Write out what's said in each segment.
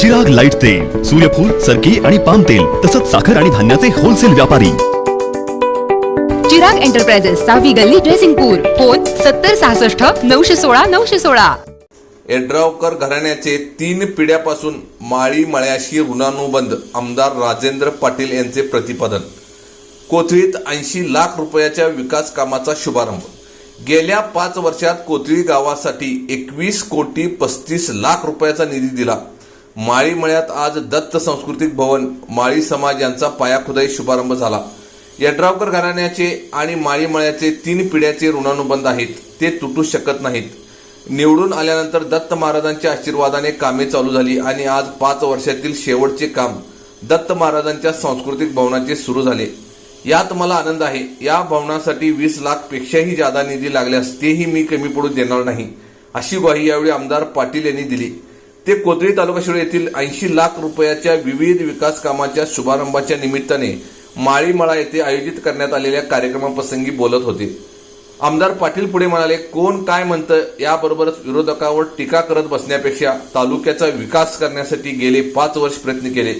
जग लाइट तेल सूर्यफूल सरकी आणि पाम तेल तसंच साखर आणि धान्याचे होलसेल व्यापारी. चिराग एंटरप्राइजेस सहावी गल्ली ड्रेसिंगपूर फोन सत्तर सहासष्ट नऊशे सोळा नऊशे सोळा. यड्रावकर घराण्याचे तीन पिढ्यापासून माळी मळ्याशी ऋणानुबंध आमदार राजेंद्र पाटील यांचे प्रतिपादन. कोथळीत ऐंशी लाख रुपयाच्या विकास कामाचा शुभारंभ. गेल्या पाच वर्षात कोथळी गावासाठी एकवीस कोटी पस्तीस लाख रुपयाचा निधी दिला. माळी मळ्यात आज दत्त सांस्कृतिक भवन माळी समाज यांचा पायाखुदाई शुभारंभ झाला. यड्रावकर घराण्याचे आणि माळी मळ्याचे तीन पिढ्याचे ऋणानुबंध आहेत ते तुटू शकत नाहीत. निवडून आल्यानंतर दत्त महाराजांच्या आशीर्वादाने कामे चालू झाली आणि आज पाच वर्षातील शेवटचे काम दत्त महाराजांच्या सांस्कृतिक भवनाचे सुरू झाले. यात मला आनंद आहे. या भवनासाठी वीस लाख पेक्षाही जादा निधी लागल्यास तेही मी कमी पडू देणार नाही अशी ग्वाही यावेळी आमदार पाटील यांनी दिली. ते कोथळी तालुका येथील ऐंशी लाख रुपयाच्या विविध विकास कामाच्या शुभारंभाच्या निमित्ताने माळीमळा येथे आयोजित करण्यात आलेल्या कार्यक्रमाप्रसंगी बोलत होते. आमदार पाटील पुढे म्हणाले कोण काय म्हणतं याबरोबरच विरोधकावर टीका करत बसण्यापेक्षा तालुक्याचा विकास करण्यासाठी गेले पाच वर्ष प्रयत्न केले.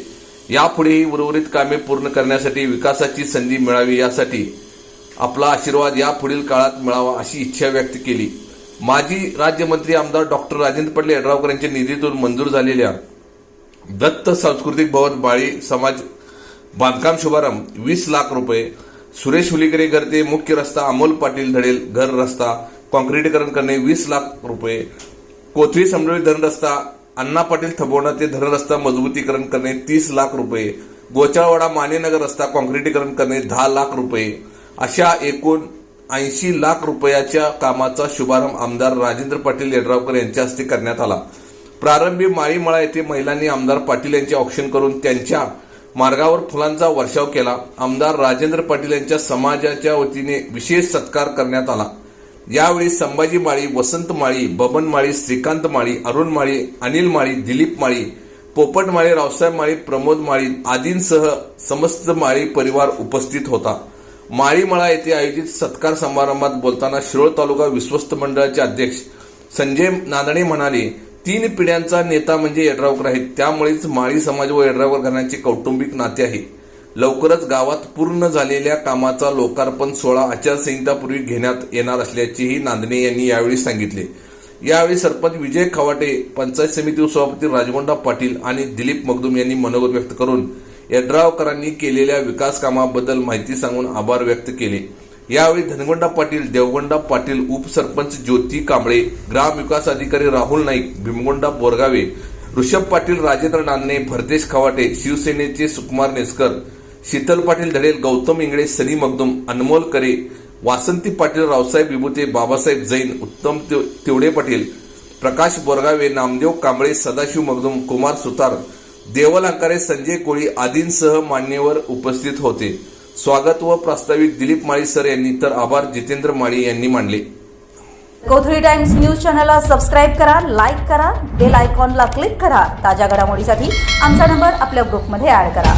यापुढेही उर्वरित कामे पूर्ण करण्यासाठी विकासाची संधी मिळावी यासाठी आपला आशीर्वाद यापुढील काळात मिळावा अशी इच्छा व्यक्त केली. माजी राज्यमंत्री आमदार डॉक्टर राजेंद्र पडले यड्रावकर यांच्या निधीतून मंजूर झालेल्या दत्त सांस्कृतिक भवन बाळी समाज बांधकाम शुभारंभ वीस लाख रुपये सुरेश हुलीकरे घरते मुख्य रस्ता अमोल पाटील धडेल घर रस्ता कॉन्क्रीटीकरण करणे वीस लाख रुपये कोथळी समडोळी धरण रस्ता अण्णा पाटील थबोणा ते धरण रस्ता मजबूतीकरण करणे तीस लाख रुपये. गोचाळवाडा मानेनगर रस्ता कॉन्क्रिटीकरण करणे दहा लाख रुपये. अशा एकूण ऐंशी लाख रुपयाच्या कामाचा शुभारंभ आमदार राजेंद्र पाटील यड्रावकर यांच्या हस्ते करण्यात आला. प्रारंभी माळीमळा येथे महिलांनी आमदार पाटील यांचे औक्षण करून त्यांच्या मार्गावर फुलांचा वर्षाव केला. आमदार राजेंद्र पाटील यांच्या समाजाच्या वतीने विशेष सत्कार करण्यात आला. यावेळी संभाजी माळी वसंत माळी बबन माळी श्रीकांत माळी अरुण माळी अनिल माळी दिलीप माळी पोपट माळी रावसाहेब माळी प्रमोद माळी आदींसह समस्त माळी परिवार उपस्थित होता. माळीमळा येथे आयोजित सत्कार समारंभात बोलताना शिरोळ तालुका विश्वस्त मंडळाचे अध्यक्ष संजय नांदणे म्हणाले तीन पिढ्यांचा नेता म्हणजे येड्रावकर आहेत. त्यामुळेच माळी समाज व येड्रावकर घराण्याचे कौटुंबिक नाते आहे लवकरच गावात पूर्ण झालेल्या कामाचा लोकार्पण सोहळा आचारसंहितापूर्वी घेण्यात येणार असल्याचेही नांदणे यांनी यावेळी सांगितले. यावेळी सरपंच विजय खवाटे पंचायत समिती सभापती राजगोंडा पाटील आणि दिलीप मगदुम यांनी मनोगत व्यक्त करून यड्रावकरांनी केलेल्या विकास कामाबद्दल माहिती सांगून आभार व्यक्त केले. यावेळी धनगोंडा पाटील देवगोंडा पाटील उपसरपंच ज्योती कांबळे ग्रामविकास अधिकारी राहुल नाईक भीमगोंडा बोरगावे ऋषभ पाटील राजेंद्र नांदणे भरतेश खवाटे शिवसेनेचे सुकुमार नेसकर शीतल पाटील धडेल गौतम इंगळे सनी मगदुम अनमोल करे वासंती पाटील रावसाहेब विभूते बाबासाहेब जैन उत्तम तिवडे पाटील प्रकाश बोरगावे नामदेव कांबळे सदाशिव मगदुम कुमार सुतार देवल अंकारे संजय कोळी आदींसह मान्यवर उपस्थित होते. स्वागत व प्रास्ताविक दिलीप माळी सर यांनी तर आभार जितेंद्र माळी यांनी मानले. कोथळी टाइम्स न्यूज चॅनलला सबस्क्राईब करा लाईक करा बेल आयकॉनला क्लिक करा. ताज्या घडामोडीसाठी आमचा नंबर आपल्या ग्रुपमध्ये ॲड करा.